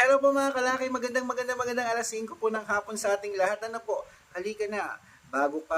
Hello po mga kalaki, magandang magandang magandang alas 5 po ng hapon sa ating lahat. Ano po, halika na. Bago pa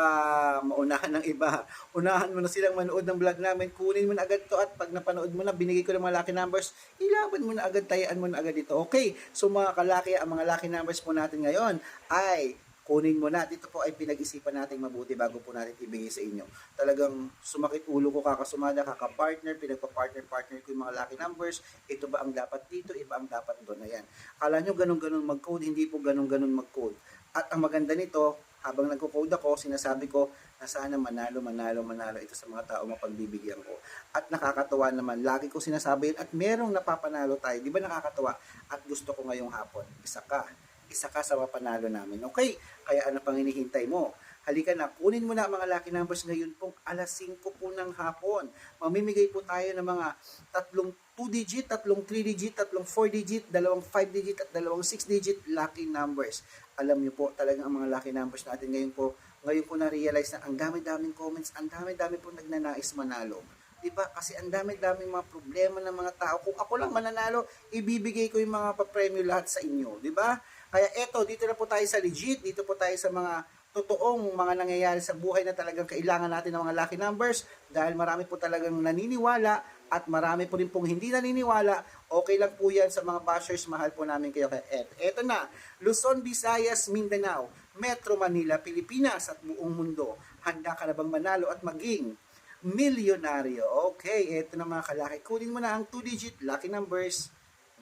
maunahan ng iba, unahan mo na silang manood ng vlog namin, kunin mo na agad to at pag napanood mo na, binigay ko ng mga lucky numbers, ilaban mo na agad, tayaan mo na agad ito. Okay, so mga kalaki, ang mga lucky numbers po natin ngayon ay kunin mo na. Dito po ay pinag-isipan natin mabuti bago po natin ibigay sa inyo. Talagang sumakit ulo ko kakasumada, kaka-partner, pinagpa-partner-partner ko yung mga lucky numbers. Ito ba ang dapat dito, iba ang dapat doon. Ayan. Kala nyo ganun-ganun mag-code, hindi po ganun-ganun mag-code. At ang maganda nito, habang nagko-code ako, sinasabi ko na sana manalo, manalo, manalo ito sa mga tao mapagbibigyan ko. At nakakatawa naman, lagi ko sinasabi yun at merong napapanalo tayo. Di ba nakakatawa? At gusto ko ngayong hapon, isa ka isa ka sa mapanalo namin. Okay, kaya ano pang hinihintay mo? Halika na, kunin mo na ang mga lucky numbers ngayon pong alas 5 po ng hapon. Mamimigay po tayo ng mga tatlong 2 digit, tatlong 3 digit, tatlong 4 digit, dalawang 5 digit at dalawang 6 digit lucky numbers. Alam niyo po talagang ang mga lucky numbers natin ngayon po, ngayon po na-realize na ang dami-daming comments, ang dami-dami po nagnanais manalo. 'di ba? Kasi ang dami-daming mga problema ng mga tao. Kung ako lang mananalo, ibibigay ko yung mga papremyo lahat sa inyo, 'di ba? Kaya eto, dito na po tayo sa legit, dito po tayo sa mga totoong mga nangyayari sa buhay na talagang kailangan natin ng mga lucky numbers dahil marami po talagang naniniwala at marami po rin pong hindi naniniwala. Okay lang po yan sa mga bashers, mahal po namin kayo. Kaya eto, eto na, Luzon, Visayas, Mindanao, Metro Manila, Pilipinas at buong mundo. Handa ka na bang manalo at maging milyonaryo? Okay, eto na mga kalaki. Kunin mo na ang 2-digit lucky numbers.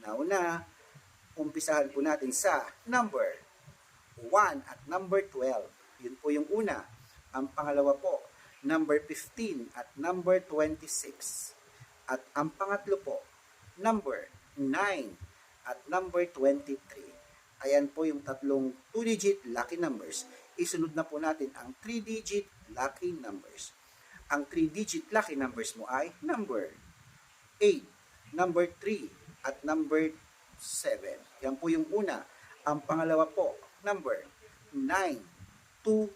Nauna, umpisahan po natin sa number 1 at number 12. Yun po yung una. Ang pangalawa po, number 15 at number 26. At ang pangatlo po, number 9 at number 23. Ayan po yung tatlong 2-digit lucky numbers. Isunod na po natin ang 3-digit lucky numbers. Ang 3-digit lucky numbers mo ay number 8, number 3, at number 7. Yan po yung una. Ang pangalawa po, number 9, 2,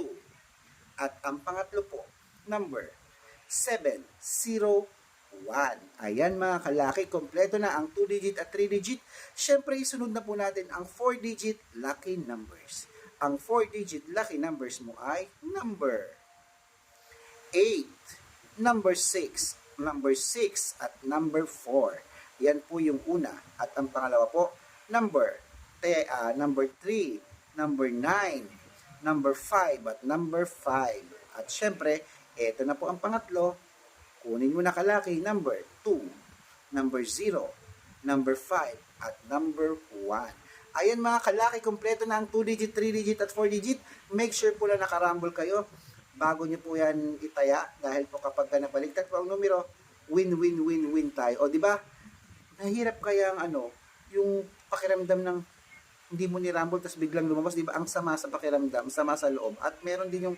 2. At ang pangatlo po, number 7, 0, 1. Ayan mga kalaki, kompleto na ang 2-digit at 3-digit. Siyempre, isunod na po natin ang 4-digit lucky numbers. Ang 4-digit lucky numbers mo ay number 8, number 6, number 6, at number 4. Yan po yung una. At ang pangalawa po, number, te, ah, number 3, number 9, number 5, at number 5. At syempre, eto na po ang pangatlo. Kunin mo na kalaki, number 2, number 0, number 5, at number 1. Ayan mga kalaki, kompleto na ang 2-digit, 3-digit, at 4-digit. Make sure po na nakarambol kayo bago nyo po yan itaya dahil po kapag ka nabaligtad po ang numero, win-win-win-win tayo. O di ba? Nahirap kaya ang ano, yung pakiramdam ng hindi mo ni-rumble tapos biglang lumabas, di ba? Ang sama sa pakiramdam, sama sa loob. At meron din yung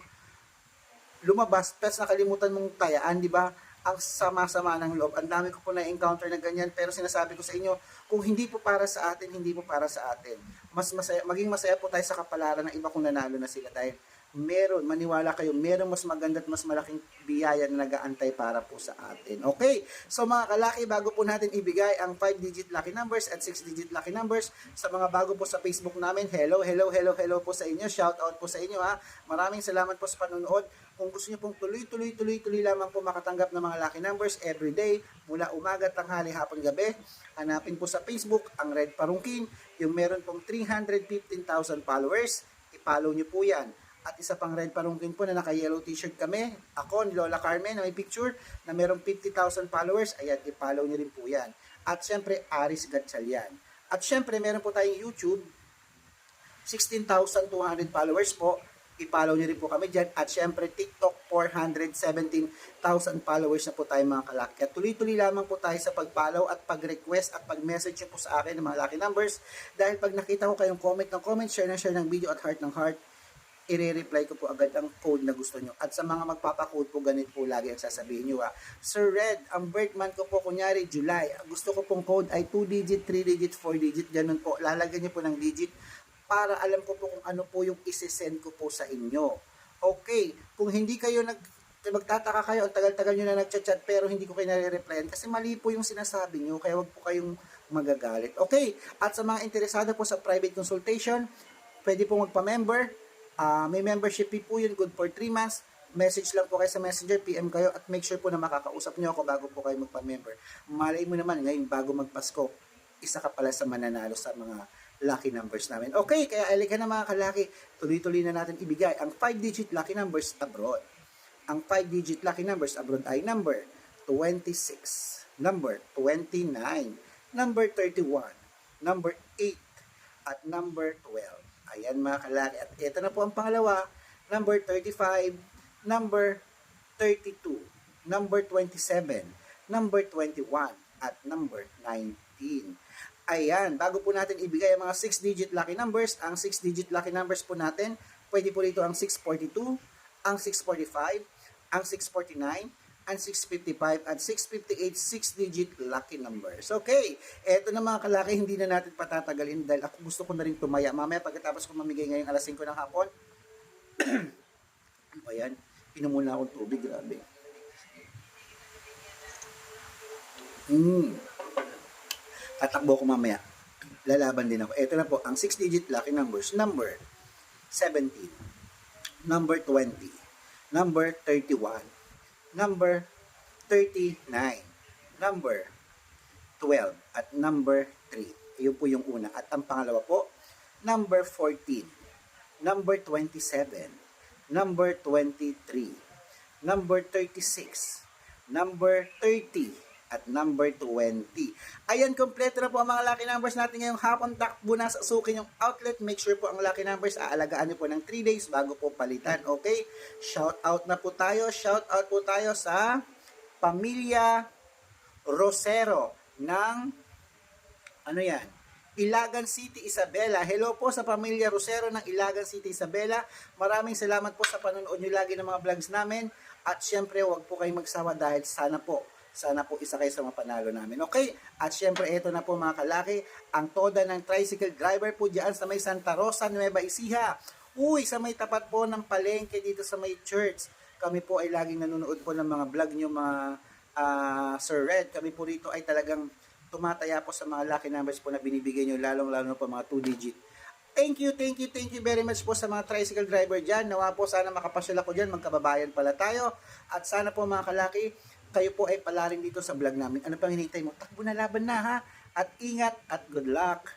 lumabas, tapos nakalimutan mong tayaan, di ba? Ang sama-sama ng loob. Ang dami ko po na-encounter na ganyan, pero sinasabi ko sa inyo, kung hindi po para sa atin, hindi po para sa atin. Mas masaya, maging masaya po tayo sa kapalaran ng iba kung nanalo na sila dahil meron, maniwala kayo, meron mas maganda at mas malaking biyaya na nag-aantay para po sa atin. Okay? So mga kalaki, bago po natin ibigay ang 5-digit lucky numbers at 6-digit lucky numbers sa mga bago po sa Facebook namin, hello, hello, hello, hello po sa inyo. Shout out po sa inyo ha. Maraming salamat po sa panonood. Kung gusto niyo pong tuloy-tuloy, tuloy-tuloy lamang po makatanggap ng mga lucky numbers every day, mula umaga, tanghali, hapon, gabi, hanapin po sa Facebook ang Red Parungkin, yung meron pong 315,000 followers. I-follow niyo po yan. At isa pang red parungkin po na naka-yellow t-shirt kami. Ako, ni Lola Carmen, na may picture na merong 50,000 followers. Ayan, i-follow niyo rin po yan. At syempre, Aris Gatchalian. At syempre, meron po tayong YouTube. 16,200 followers po. I-follow niyo rin po kami dyan. At syempre, TikTok, 417,000 followers na po tayo mga kalaki. At tuloy-tuloy lamang po tayo sa pag-follow at pag-request at pag-message po sa akin ng mga lucky numbers. Dahil pag nakita ko kayong comment ng comment, share na share ng video at heart ng heart, i-reply ko po agad ang code na gusto nyo. At sa mga magpapakode po, ganit po lagi ang sasabihin nyo ha. Sir Red, ang birth month ko po, kunyari July, gusto ko pong code ay 2 digit, 3 digit, 4 digit, ganun po. Lalagyan nyo po ng digit para alam ko po kung ano po yung isi-send ko po sa inyo. Okay, kung hindi kayo nag magtataka kayo, ang tagal-tagal nyo na nagchat-chat pero hindi ko kayo nare-replyan kasi mali po yung sinasabi nyo, kaya wag po kayong magagalit. Okay, at sa mga interesado po sa private consultation, pwede po magpa-member. Ah, may membership fee po yun, good for 3 months. Message lang po kayo sa messenger, PM kayo at make sure po na makakausap nyo ako bago po kayo magpa-member. Malay mo naman ngayon bago magpasko, isa ka pala sa mananalo sa mga lucky numbers namin. Okay, kaya alika na mga kalaki, tuloy-tuloy na natin ibigay ang 5-digit lucky numbers abroad. Ang 5-digit lucky numbers abroad ay number 26, number 29, number 31, number 8, at number 12. Ayan mga kalaki. At ito na po ang pangalawa, number 35, number 32, number 27, number 21, at number 19. Ayan, bago po natin ibigay ang mga 6-digit lucky numbers, ang 6-digit lucky numbers po natin, pwede po dito ang 642, ang 645, ang 649, ang 655, at 658 6-digit lucky numbers. Okay, eto na mga kalaki, hindi na natin patatagalin dahil ako gusto ko na rin tumaya. Mamaya pagkatapos ko mamigay ngayong alas 5 ng hapon, ano ba yan? Inom muna akong tubig, grabe. Hmm. Tatakbo ko mamaya. Lalaban din ako. Ito na po, ang 6-digit lucky numbers. Number 17. Number 20. Number 31. Number 39. Number 12. At number 3. Yun po yung una. At ang pangalawa po, number 14. Number 27. Number 23. Number 36. Number 30 at number 20. Ayan, kompleto na po ang mga lucky numbers natin ngayong hapon. Takbo na sa sukin yung outlet. Make sure po ang lucky numbers aalagaan niyo po ng 3 days bago po palitan. Okay? Shout out na po tayo. Shout out po tayo sa Pamilya Rosero ng ano yan? Ilagan City, Isabela. Hello po sa pamilya Rosero ng Ilagan City, Isabela. Maraming salamat po sa panonood nyo lagi ng mga vlogs namin. At syempre, huwag po kayong magsawa dahil sana po sana po isa kayo sa mapanalo namin. Okay? At syempre, ito na po mga kalaki, ang toda ng tricycle driver po dyan sa may Santa Rosa, Nueva Ecija. Uy, sa may tapat po ng palengke dito sa may church. Kami po ay laging nanonood po ng mga vlog nyo, mga ah, Sir Red. Kami po rito ay talagang tumataya po sa mga lucky numbers po na binibigay nyo, lalong-lalo po mga 2 digit. Thank you, thank you, thank you very much po sa mga tricycle driver dyan. Nawa po sana makapasyal ako dyan, magkababayan pala tayo. At sana po mga kalaki, kayo po ay pala rin dito sa vlog namin. Ano pang hinihintay mo? Takbo na laban na ha. At ingat at good luck.